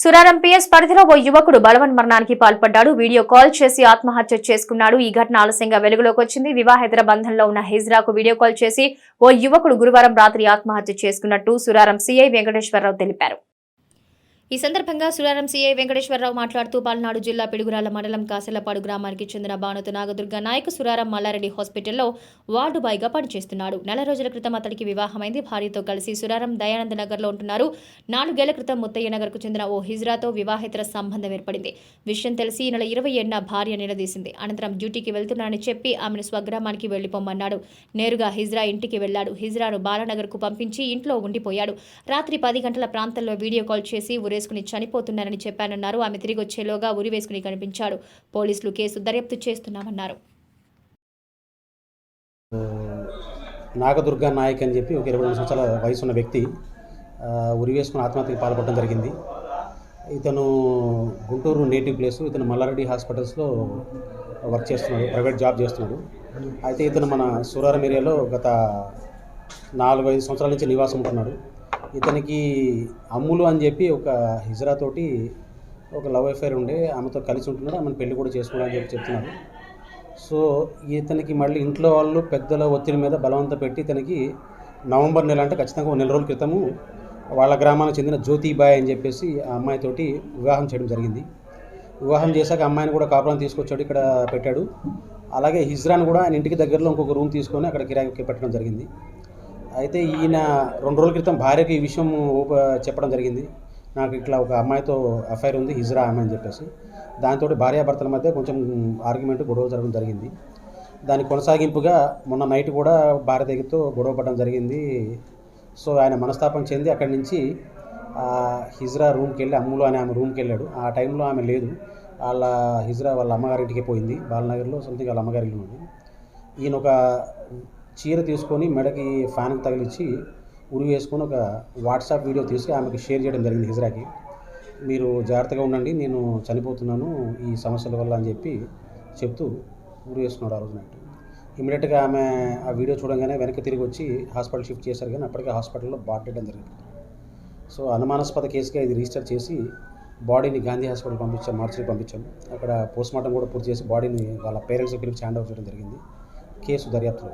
Suraram PS పరిధిలో ఓ యువకుడు బలవన్ మరణానికి పాల్పడ్డాడు. వీడియో కాల్ చేసి ఆత్మహత్య చేసుకున్నాడు. ఈ ఘటన ఆలస్యంగా వెలుగులోకి వచ్చింది. వివాహేతర బంధంలో ఉన్న హిజ్రాకు వీడియో కాల్ చేసి ఓ యువకుడు గురువారం రాత్రి ఆత్మహత్య చేసుకున్నట్టు సురారం సీఐ వెంకటేశ్వరరావు తెలిపారు. ఈ సందర్భంగా సురారం సీఐ వెంకటేశ్వరరావు మాట్లాడుతూ పల్నాడు జిల్లా పిడుగురాల మండలం కాసలపాడు గ్రామానికి చెందిన బానుతు నాగదుర్గ నాయక్ సురారం మల్లారెడ్డి హాస్పిటల్లో వార్డు బాయ్గా పనిచేస్తున్నాడు. నెల రోజుల క్రితం అతడికి వివాహమైంది. భార్యతో కలిసి సురారం దయానంద నగర్లో ఉంటున్నారు. నాలుగేళ్ళ క్రితం ముత్తయ్య నగర్కు చెందిన ఓ హిజ్రాతో వివాహేతర సంబంధం ఏర్పడింది. విషయం తెలిసి ఈ నెల ఇరవై ఏడున భార్య నిలదీసింది. అనంతరం డ్యూటీకి వెళ్తున్నానని చెప్పి ఆమెను స్వగ్రామానికి వెళ్ళిపోమన్నాడు నేరుగా హిజ్రా ఇంటికి వెళ్ళాడు. హిజ్రాను బాలనగర్కు పంపించి ఇంట్లో ఉండిపోయాడు. రాత్రి పది గంటల ప్రాంతంలో వీడియో కాల్ చేసి వేసుకుని చనిపోతున్నారని చెప్పానన్నారు. ఆమె తిరిగి వచ్చేలోగా ఉరి వేసుకుని కనిపించాడు. పోలీసులు కేసు దర్యాప్తు చేస్తున్నామన్నారు. నాగదుర్గా నాయక్ అని చెప్పి ఒక ఇరవై రెండు సంవత్సరాల వయసు ఉన్న వ్యక్తి ఉరి వేసుకుని ఆత్మహత్యకు పాల్పడడం జరిగింది. ఇతను గుంటూరు నేటివ్ ప్లేసు ఇతను మల్లారెడ్డి హాస్పిటల్స్లో వర్క్ చేస్తున్నాడు ప్రైవేట్ జాబ్ చేస్తున్నాడు. అయితే ఇతను మన సూరారం ఏరియాలో గత నాలుగు ఐదు సంవత్సరాల నుంచి నివాసం ఉంటున్నాడు. ఇతనికి అమ్ములు అని చెప్పి ఒక హిజ్రా తోటి ఒక లవ్ అఫైర్ ఉండే. ఆమెతో కలిసి ఉంటున్నాడు. ఆమెను పెళ్ళి కూడా చేసుకున్నాడు అని చెప్పి చెప్తున్నారు సో ఇతనికి మళ్ళీ ఇంట్లో వాళ్ళు పెద్దల ఒత్తిడి మీద బలవంత పెట్టి ఇతనికి నవంబర్ నెల అంటే ఖచ్చితంగా ఒక నెల రోజుల క్రితము వాళ్ళ గ్రామానికి చెందిన జ్యోతిబాయ్ అని చెప్పేసి ఆ అమ్మాయితోటి వివాహం చేయడం జరిగింది. వివాహం చేశాక అమ్మాయిని కూడా కాపురం తీసుకొచ్చాడు. ఇక్కడ పెట్టాడు. అలాగే హిజ్రాన్ కూడా ఆయన ఇంటికి దగ్గరలో ఇంకొక రూమ్ తీసుకొని అక్కడ కిరాయికి పెట్టడం జరిగింది. అయితే ఈయన రెండు రోజుల క్రితం భార్యకి ఈ విషయం ఊప- చెప్పడం జరిగింది. నాకు ఇట్లా ఒక అమ్మాయితో అఫైర్ ఉంది హిజ్రా ఆమె అని చెప్పేసి. దాంతో భార్యాభర్తల మధ్య కొంచెం ఆర్గ్యుమెంట్ గొడవ జరగడం జరిగింది. దాని కొనసాగింపుగా మొన్న నైట్ కూడా భార్య దగ్గరతో గొడవ పడడం జరిగింది. సో ఆయన మనస్తాపం చెంది అక్కడి నుంచి హిజ్రా రూమ్కి వెళ్ళి అమ్ములు అని ఆమె రూమ్కి వెళ్ళాడు. ఆ టైంలో ఆమె లేదు. వాళ్ళ హిజ్రా వాళ్ళ అమ్మగారింటికి పోయింది. బాలనగర్లో సంథింగ్ వాళ్ళ అమ్మగారి ఇల్లు ఉంది. ఈయన ఒక చీర తీసుకొని మెడకి ఫ్యాన్కి తగిలించి ఉరి వేసుకొని ఒక వాట్సాప్ వీడియో తీసి ఆమెకి షేర్ చేయడం జరిగింది హిజ్రాకి. మీరు జాగ్రత్తగా ఉండండి నేను చనిపోతున్నాను ఈ సమస్యల వల్ల అని చెప్పి చెప్తూ ఉరి వేసుకున్నాడు ఆ రోజు నైట్ ఇమీడియట్గా ఆమె ఆ వీడియో చూడంగానే వెనక్కి తిరిగి వచ్చి హాస్పిటల్ షిఫ్ట్ చేశారు కానీ అప్పటికే హాస్పిటల్లో బాటేయడం జరిగింది. సో అనుమానాస్పద కేసుగా ఇది రిజిస్టర్ చేసి బాడీని గాంధీ హాస్పిటల్ పంపించాం మార్చికి పంపించాం. అక్కడ పోస్ట్మార్టం కూడా పూర్తి చేసి బాడీని వాళ్ళ పేరెంట్స్కి పిలిపించి హ్యాండ్ ఓవర్ చేయడం జరిగింది. కేసు దర్యాప్తులో